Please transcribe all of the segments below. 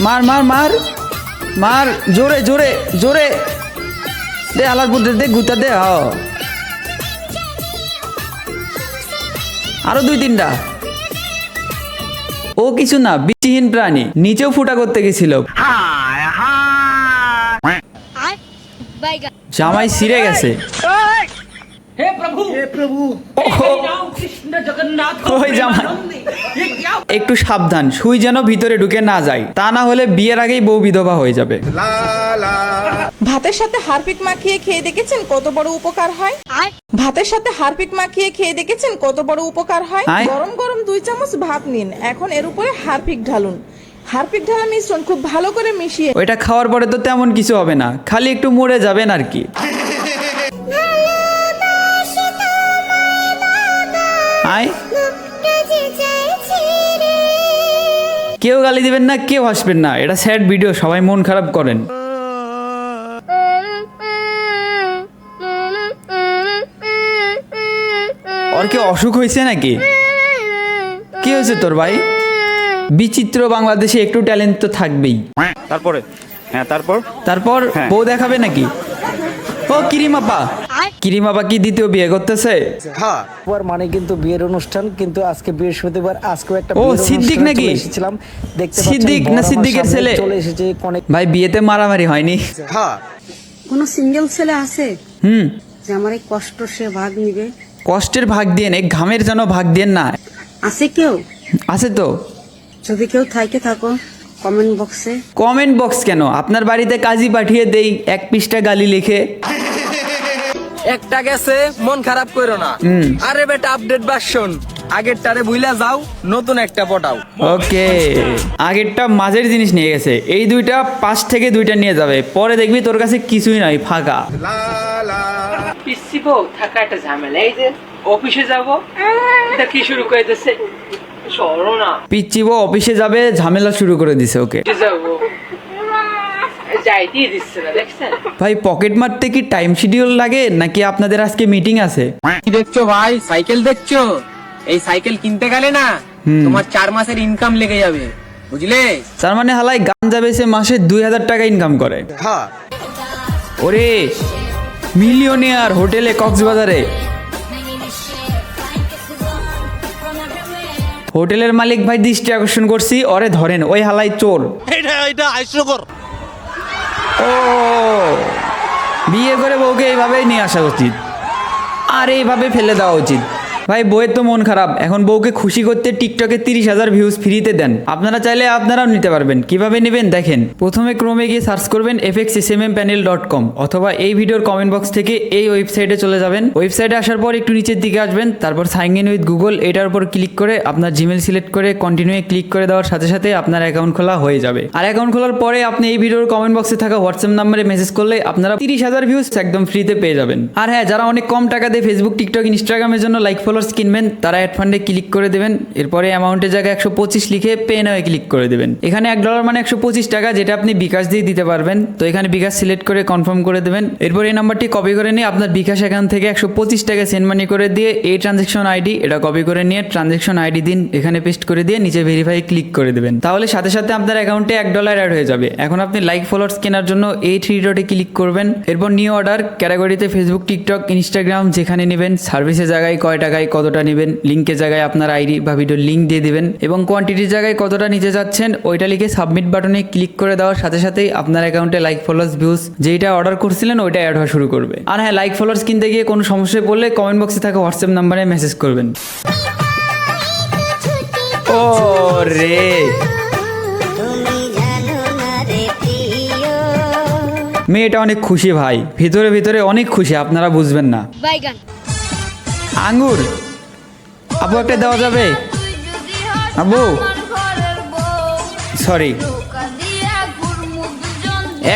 মার মার মার। মার জোরে জোরে জোরে। দে আলার বুদ্ধে দে গুতা দে হ। আরও দুই তিনটা। ও কিছু না বৃষ্টিহীন প্রাণী। নিচেও ফুটা করতে গেছিল। জামাই সিরে গেছে। हे प्रभु हे प्रभु राम कृष्ण जगन्नाथ ওই জামাই ये क्या একটু সাবধান সুই যেন ভিতরে ঢুকে না যায় তা না হলে বিয়ের আগেই বউ বিধবা হয়ে যাবে ভাতের সাথে হারপিক মাখিয়ে খেয়ে দেখেছেন কত বড় উপকার হয় আয় ভাতের সাথে হারপিক মাখিয়ে খেয়ে দেখেছেন কত বড় উপকার হয় আয়। গরম গরম দুই চামচ ভাত নিন এখন এর উপরে হারপিক ঢালুন হারপিক ঢালা মিশ্রণ খুব ভালো করে মিশিয়ে ওইটা খাওয়ার পরে তো তেমন কিছু হবে না খালি একটু মরে যাবেন আর কি কেউ গালি দিবেন না কেউ হাসবেন না। এটা স্যাড ভিডিও সবাই মন খারাপ করেন। ওর কি অসুখ হয়েছে নাকি? কি হয়েছে তোর ভাই? বিচিত্র বাংলাদেশে একটু ট্যালেন্ট তো থাকবেই। তারপরে? হ্যাঁ তারপর? তারপর হ্যাঁ। বউ দেখাবে নাকি? ও কিরিমাপা আয়। কিরিমাপা কি দ্বিতীয় বিয়ে করতেছে? বৃহস্পতিবার মানে কিন্তু বিয়ের অনুষ্ঠান কিন্তু আজকে বৃহস্পতিবার আজকেও একটা ও, সিদ্দিক নাকি? এসেছিলাম। দেখতে সিদ্দিক না সিদ্দিকের ছেলে? চলে এসেছে অনেক ভাই বিয়েতে মারামারি হয়নি। কোনো সিঙ্গেল ছেলে আছে? হুম। যে আমার এই কষ্ট সে ভাগ নিবে? কষ্টের ভাগ দিয়ে এই ঘামের যেন ভাগ দিয়ে না। আছে কেউ? আছে তো। যদি কেউ থাকে থাকো। কমেন্ট বক্সে কমেন্ট বক্স কেন? আপনার বাড়িতে কাজী পাঠিয়ে দেই এক পৃষ্ঠা গালি লিখে। একটা গেছে মন খারাপ করো না। আরে বেটা আপডেট ভার্সন আগের টারে বুইলা যাও নতুন একটা পটাও। ওকে। আগেরটা মাঝের জিনিস নিয়ে গেছে। এই দুইটা পাশ থেকে দুইটা নিয়ে যাবে। পরে দেখবি তোর কাছে কিছুই নাই ফাঁকা। পিসি বউ থাকা একটা ঝামেলা। এই যে অফিসে যাব এটা কি শুরু করে দিচ্ছে সরো না। পিচ্চিবো অফিসে যাবে ঝামেলা শুরু করে দিছে ওকে। যাব যাইতেই দিচ্ছে না দেখছেন ভাই পকেট মারতে কি টাইম শিডিউল লাগে নাকি আপনাদের আজকে মিটিং আছে? কি দেখছ ভাই? সাইকেল দেখছ? এই সাইকেল কিনতে গেলে না তোমার চার মাসের ইনকাম লেগে যাবে বুঝলে? তার মানে হালাই গাঞ্জা বেসে মাসে দুই হাজার টাকা ইনকাম করে। ওরে মিলিয়নিয়ার হোটেলে কক্সবাজারে। হোটেলের মালিক ভাই দৃষ্টি আকর্ষণ করছি ওরে ধরেন ওই হালাই চোর। ও বিয়ে করে বউকে এইভাবেই নিয়ে আসা উচিত। আর এইভাবে ফেলে দেওয়া উচিত। ভাই, বইয়ের তো মন খারাপ। এখন বউকে খুশি করতে টিকটকে তিরিশ হাজার ভিউজ ফ্রিতে দেন। আপনারা চাইলে আপনারাও নিতে পারবেন। কীভাবে নেবেন, দেখেন। প্রথমে ক্রমে গিয়ে সার্চ করবেন FX S M M panel dot com অথবা এই ভিডিওর কমেন্ট বক্স থেকে এই ওয়েবসাইটে চলে যাবেন। ওয়েবসাইটে আসার পর একটু নিচের দিকে আসবেন। তারপর সাইন ইন উইথ গুগল এটার উপর ক্লিক করে আপনার জিমেল সিলেক্ট করে কন্টিনিউ ক্লিক করে দেওয়ার সাথে সাথে আপনার অ্যাকাউন্ট খোলা হয়ে যাবে। আর অ্যাকাউন্ট খোলার পরে আপনি এই ভিডিওর কমেন্ট বক্সে থাকা হোয়াটসঅ্যাপ নাম্বারে মেসেজ করলে আপনারা তিরিশ হাজার ভিউজ একদম ফ্রিতে পেয়ে যাবেন। আর হ্যাঁ যারা অনেক কম টাকা দিয়ে ফেসবুক টিকটক ইনস্টাগ্রামের জন্য লাইক ফলোয়ার্স কিনবেন, তারা অ্যাড ফান্ডে ক্লিক করে দেবেন, এরপরে অ্যামাউন্টের জায়গায় একশো পঁচিশ লিখে পে নামে ক্লিক করে দেবেন। এখানে এক ডলার মানে একশো পঁচিশ টাকা যেটা আপনি বিকাশ দিয়ে দিতে পারবেন। তো এখানে বিকাশ সিলেক্ট করে কনফার্ম করে দেবেন। এরপর এই নাম্বারটি কপি করে নিয়ে আপনার বিকাশ অ্যাকাউন্ট থেকে একশো পঁচিশ টাকা সেন্ড মানি করে দিয়ে এই ট্রানজেকশন আইডি এটা কপি করে নিয়ে ট্রানজেকশন আইডি দিন, এখানে পেস্ট করে দিয়ে নিচে ভেরিফাই ক্লিক করে দেবেন। তাহলে সাথে সাথে আপনার অ্যাকাউন্টে এক ডলার অ্যাড হয়ে যাবে। এখন আপনি লাইক ফলোয়ার্স কেনার জন্য এই থ্রি ডটে ক্লিক করবেন। এরপর নিউ অর্ডার ক্যাটাগরিতে ফেসবুক টিকটক ইনস্টাগ্রাম যেখানে নেবেন সার্ভিসের জায়গায় কয় টাকায় কতটা নেবেন লিঙ্কের জায়গায় আপনার আইডি বা ভিডিও লিঙ্ক দিয়ে দিবেন এবং কোয়ান্টিটির জায়গায় কতটা নিতে যাচ্ছেন, ওইটা লিখে সাবমিট বাটনে ক্লিক করে দেওয়ার সাথে সাথেই আপনার অ্যাকাউন্টে লাইক ফলোয়ার্স ভিউজ যেটা অর্ডার করছিলেন, ওইটা অ্যাড হওয়া শুরু করবে। আর হ্যাঁ লাইক ফলোয়ার্স কিনতে গিয়ে কোনো সমস্যায় পড়লে কমেন্ট বক্সে থাকা হোয়াটসঅ্যাপ নাম্বারে মেসেজ করবেন। ও রে মেয়েটা অনেক খুশি ভাই, ভিতরে ভিতরে অনেক খুশি, আপনারা বুঝবেন না। আঙ্গুর। আবু একটা দেওয়া যাবে? আবু সরি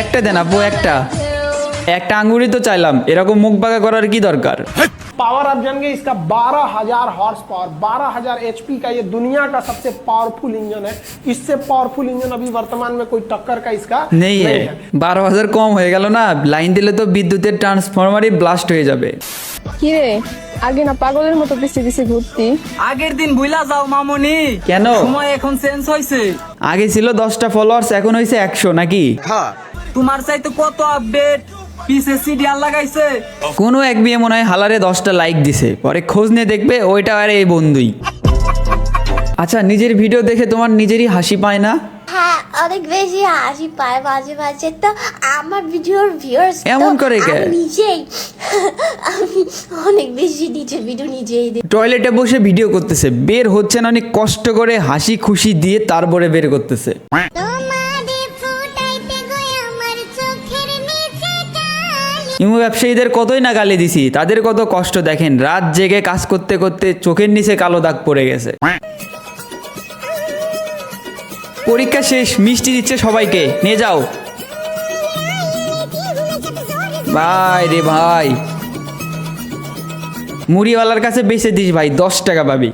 একটা দেন আবু একটা। একটা আঙ্গুরই তো চাইলাম। এরকম মুখ বাঁকা করার কি দরকার? पावर आप जानेंगे इसका 12000 हॉर्स पावर 12000 एचपी का ये दुनिया का सबसे पावरफुल इंजन है इससे पावरफुल इंजन अभी वर्तमान में कोई टक्कर का इसका নেই হে বারো হাজার কম হয়ে গেল না লাইন দিলে তো বিদ্যুতের ট্রান্সফরমারই ব্লাস্ট হয়ে যাবে কিরে আগে না পাগলের মতো পিছে পিছে ঘুরতি আগের দিন বুইলা যাও মামনি কেন সময় এখন চেঞ্জ হয়েছে আগে ছিল দশটা ফলোয়ার্স এখন হয়েছে একশো নাকি তোমার চাইতে কত আপডেট পিছে সিরিয়াল লাগাইছে। কোনো এক বিয়ে মনে হয় হালারে দশটা লাইক দিছে। পরে খোঁজ নিয়ে দেখবে ওইটা আর এই বন্ধুই। আচ্ছা নিজের ভিডিও দেখে তোমার নিজেরই হাসি পায় না? হ্যাঁ অনেক বেশি হাসি পায় মাঝে মাঝে। তো আমার ভিডিওর ভিউয়ার্স এমন করে কে? নিজেই। আমি অনেক বেশি নিজের ভিডিও নিজেই দেখি। টয়লেটে বসে ভিডিও করতেছে। বের হচ্ছে না অনেক কষ্ট করে হাসি খুশি দিয়ে তারপরে বের করতেছে। ইমু ব্যবসায়ীদের কতই না গালি দিছি তাদের কত কষ্ট দেখেন রাত জেগে কাজ করতে করতে চোখের নিচে কালো দাগ পড়ে গেছে। পরীক্ষা শেষ মিষ্টি দিচ্ছে সবাইকে নিয়ে যাও। ভাই রে ভাই। মুড়িওয়ালার কাছে বেচে দিস ভাই দশ টাকা পাবি।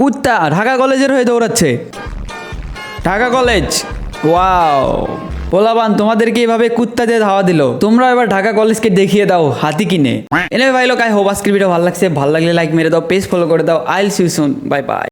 কুত্তা ঢাকা কলেজের হয়ে দৌড়াচ্ছে। ঢাকা কলেজ। ওয়াও পোলাবান তোমাদেরকে এভাবে কুত্তা দিয়ে ধাওয়া দিল। তোমরা এবার ঢাকা কলেজকে দেখিয়ে দাও, হাতি কিনে। এনে ভাই, লোক আই হোপ আজকের ভিডিও ভালো লাগছে। ভালো লাগলে লাইক মেরে দাও পেজ ফলো করে দাও। আইল সিউ সুন বাই বাই